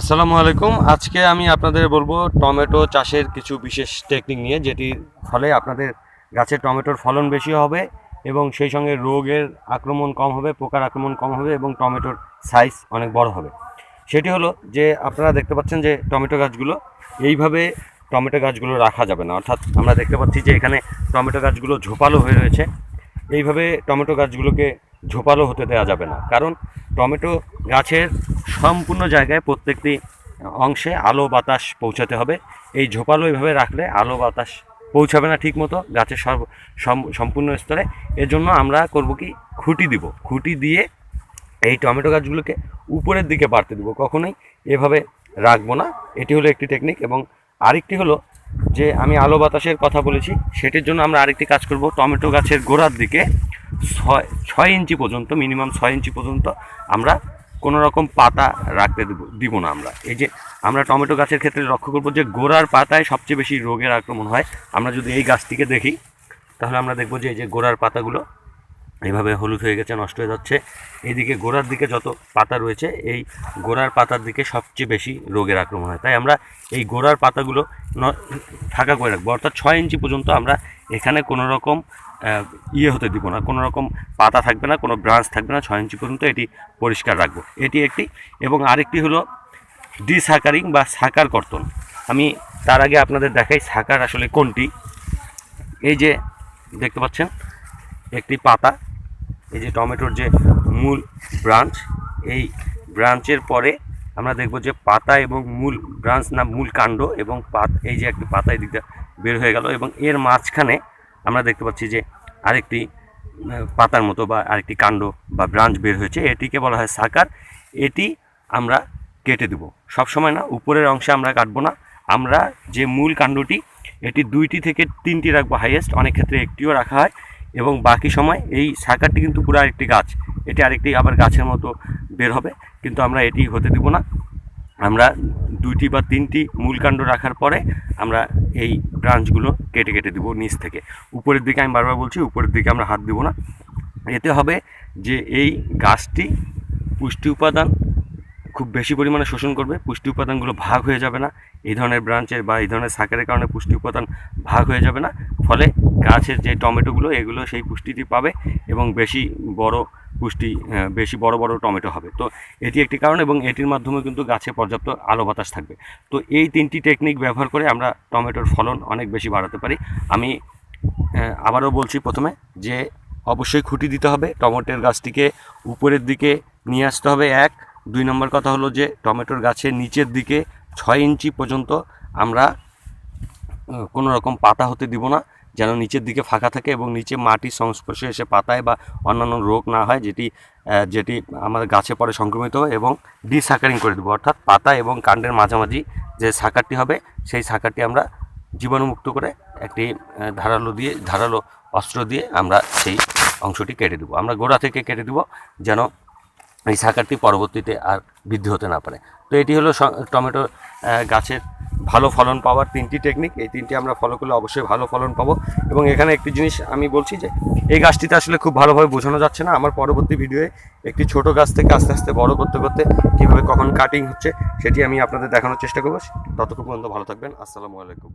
আসসালামু আলাইকুম। আজকে আমি আপনাদের বলব টমেটো চাষের কিছু বিশেষ টেকনিক নিয়ে যেটির ফলে আপনাদের গাছের টমেটোর ফলন বেশি হবে এবং সেই সঙ্গে রোগের আক্রমণ কম হবে, পোকার আক্রমণ কম হবে এবং টমেটোর সাইজ অনেক বড় হবে। সেটি হলো যে, আপনারা দেখতে পাচ্ছেন যে, টমেটো গাছগুলো এইভাবে টমেটো গাছগুলো রাখা যাবে না। অর্থাৎ আমরা দেখতে পাচ্ছি যে, এখানে টমেটো গাছগুলো ঝোপালো হয়ে রয়েছে। এইভাবে টমেটো গাছগুলোকে ঝোপালো হতে দেওয়া যাবে না। কারণ টমেটো গাছের সম্পূর্ণ জায়গায় প্রত্যেকটি অংশে আলো বাতাস পৌঁছাতে হবে। এই ঝোপালো এইভাবে রাখলে আলো বাতাস পৌঁছাবে না ঠিক মতো গাছের সর্ব, সম- সম্পূর্ণ স্তরে। এর জন্য আমরা করব কি? খুঁটি দিব। খুঁটি দিয়ে এই টমেটো গাছগুলোকে উপরের দিকে বাড়তে দিব। কখনোই এভাবে রাখব না। এটি হলো একটি টেকনিক এবং আরেকটি হলো যে আমি আলো বাতাসের কথা বলেছি, সেটির জন্য আমরা আরেকটি কাজ করব। টমেটো গাছের গোড়ার দিকে ছয় ছয় ইঞ্চি পর্যন্ত মিনিমাম ছয় ইঞ্চি পর্যন্ত আমরা কোনো রকম পাতা রাখতে দেব না আমরা। এই যে আমরা টমেটো গাছের ক্ষেত্রে লক্ষ্য করব যে গোড়ার পাতায় সবচেয়ে বেশি রোগের আক্রমণ হয়। আমরা যদি এই গাছটিকে দেখি, তাহলে আমরা দেখব যে এই যে গোড়ার পাতাগুলো এইভাবে হলুদ হয়ে গেছে, নষ্ট হয়ে যাচ্ছে। এইদিকে গোড়ার দিকে যত পাতা রয়েছে, এই গোড়ার পাতার দিকে সবচেয়ে বেশি রোগের আক্রমণ হয়। তাই আমরা এই গোড়ার পাতাগুলো ফাঁকা করে রাখব। অর্থাৎ ছয় ইঞ্চি পর্যন্ত আমরা এখানে কোনো রকম ইয়ে হতে দিব না। কোনো রকম পাতা থাকবে না, কোনো ব্রাঞ্চ থাকবে না, ছয় ইঞ্চি পর্যন্ত এটি পরিষ্কার রাখব। এটি একটি এবং আরেকটি হলো ডিসাকারিং বা সাকার কর্তন। আমি তার আগে আপনাদের দেখাই সাকার আসলে কোনটি। এই যে দেখতে পাচ্ছেন, একটি পাতা, এই যে টমেটোর যে মূল ব্রাঞ্চ, এই ব্রাঞ্চের পরে আমরা দেখব যে পাতা এবং মূল ব্রাঞ্চ না, মূল কাণ্ড এবং পাত, এই যে একটি পাতা এদিকটা বের হয়ে গেল এবং এর মাঝখানে আমরা দেখতে পাচ্ছি যে আরেকটি পাতার মতো বা আরেকটি কাণ্ড বা ব্রাঞ্চ বের হয়েছে। এটিকে বলা হয় সাকার। এটি আমরা কেটে দেব। সবসময় না, উপরের অংশে আমরা কাটবো না। আমরা যে মূল কাণ্ডটি, এটি দুইটি থেকে তিনটি রাখব হাইয়েস্ট অনেক ক্ষেত্রে একটিও রাখা হয়। এবং বাকি সময় এই সাকারটি কিন্তু পুরো আরেকটি গাছ। এটি আরেকটি আবার গাছের মতো বের হবে। কিন্তু আমরা এটি হতে দিব না। আমরা দুইটি বা তিনটি মূল কাণ্ড রাখার পরে আমরা এই ব্রাঞ্চগুলো কেটে কেটে দেবো নিচ থেকে। উপরের দিকে আমি বারবার বলছি, উপরের দিকে আমরা হাত দেবো না। এতে হবে যে এই গাছটি পুষ্টি উপাদান খুব বেশি পরিমাণে শোষণ করবে, পুষ্টি উপাদানগুলো ভাগ হয়ে যাবে না, এই ধরনের ব্রাঞ্চের বা এই ধরনের সাকারের কারণে পুষ্টি উপাদান ভাগ হয়ে যাবে না। ফলে গাছের যে টমেটোগুলো, এগুলো সেই পুষ্টিটি পাবে এবং বেশি বড় পুষ্টি বেশি বড় বড় টমেটো হবে। তো এটি একটি কারণ এবং এটির মাধ্যমে কিন্তু গাছে পর্যাপ্ত আলো বাতাস থাকবে। তো এই তিনটি টেকনিক ব্যবহার করে আমরা টমেটোর ফলন অনেক বেশি বাড়াতে পারি। আমি আবারও বলছি প্রথমে যে অবশ্যই খুঁটি দিতে হবে। টমেটোর গাছটিকে উপরের দিকে নিয়ে আসতে হবে এক। দুই নম্বর কথা হলো যে টমেটোর গাছের নিচের দিকে ছয় ইঞ্চি পর্যন্ত আমরা কোনো রকম পাতা হতে দিব না। যেন নিচের দিকে ফাঁকা থাকে এবং নিচে মাটির সংস্পর্শে এসে পাতায় বা অন্যান্য রোগ না হয়, যেটি যেটি আমাদের গাছে পরে সংক্রমিত হয় এবং ডিসাকারিং করে দেবো। অর্থাৎ পাতা এবং কাণ্ডের মাঝামাঝি যে সাকারটি হবে, সেই সাকারটি আমরা জীবাণুমুক্ত করে একটি ধারালো দিয়ে, ধারালো অস্ত্র দিয়ে আমরা সেই অংশটি কেটে দেবো। আমরা গোড়া থেকে কেটে দেবো যেন এই সাকারটি পরবর্তীতে আর বৃদ্ধি হতে না পারে। তো এটি হলো টমেটো গাছের ভালো ফলন পাওয়ার তিনটি টেকনিক এই তিনটি আমরা ফলো করলে অবশ্যই ভালো ফলন পাবো। এবং এখানে একটি জিনিস আমি বলছি যে, এই গাছটিতে আসলে খুব ভালোভাবে বোঝানো যাচ্ছে না। আমার পরবর্তী ভিডিওয়ে একটি ছোট গাছ থেকে আস্তে আস্তে বড় করতে করতে কীভাবে কখন কাটিং হচ্ছে, সেটি আমি আপনাদের দেখানোর চেষ্টা করব। ততক্ষণ পর্যন্ত ভালো থাকবেন। আসসালামু আলাইকুম।